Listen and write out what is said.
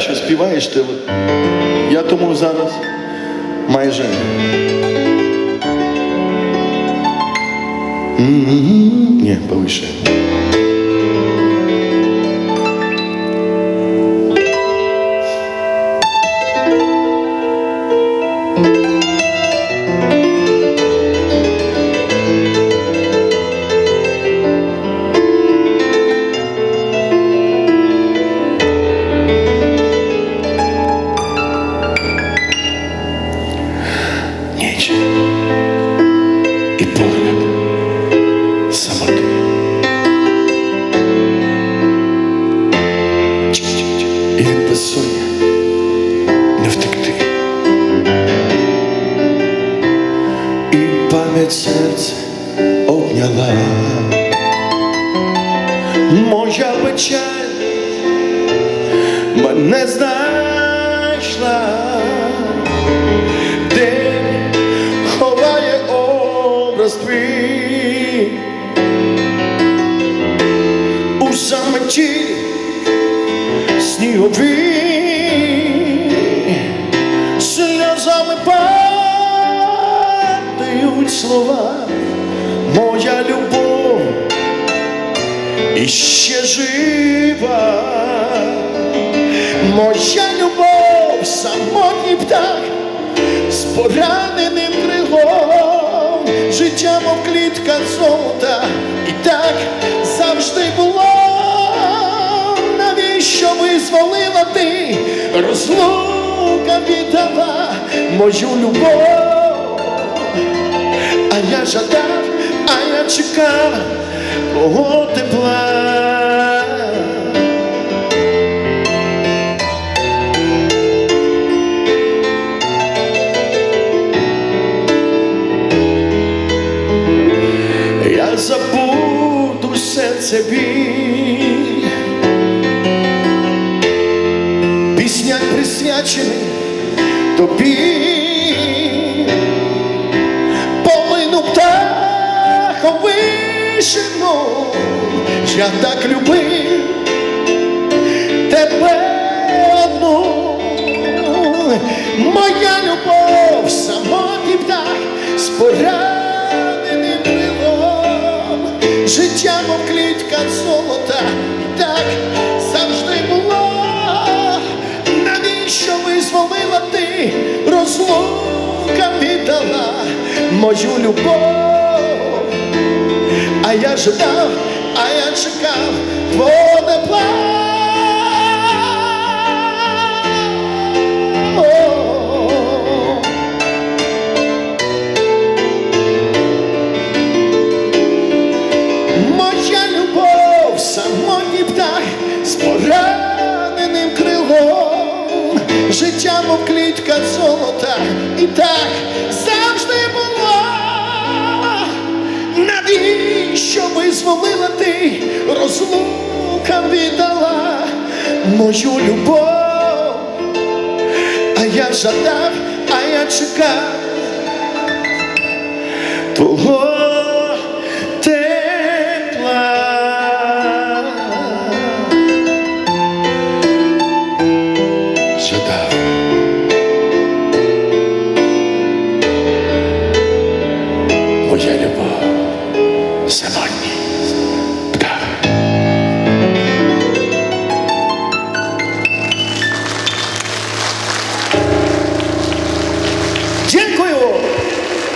що співаєш ти. Я тому зараз майже. Ні, повише. І пам'ять обняла. Моя печаль мене знайшла. День ховає образ твій у самоті снігові слова, моя любов іще жива, моя любов, самотній птах з пораненим крилом, життя, мов клітка золота, і так завжди було. Навіщо визволила ти, розлука віддала мою любов, а я жадав, а я чекав твого тепла. Я забуду серце біль Піснях присвячений тобі вишину Я так любив тебе одну. Моя любов, самотній птах з пораненим крилом, життя, мов клітка золота, так завжди було. Навіщо визволила ти, розлука віддала мою любов, а я ждав, а я чекав твого тепла. О, любов, самотній птах з пораненим крилом, життя, мов клітка золота, і так зволила ти, розлука віддала мою любов, а я жадав, а я чекав твого тепла. Жадав. Моя любов. Сама.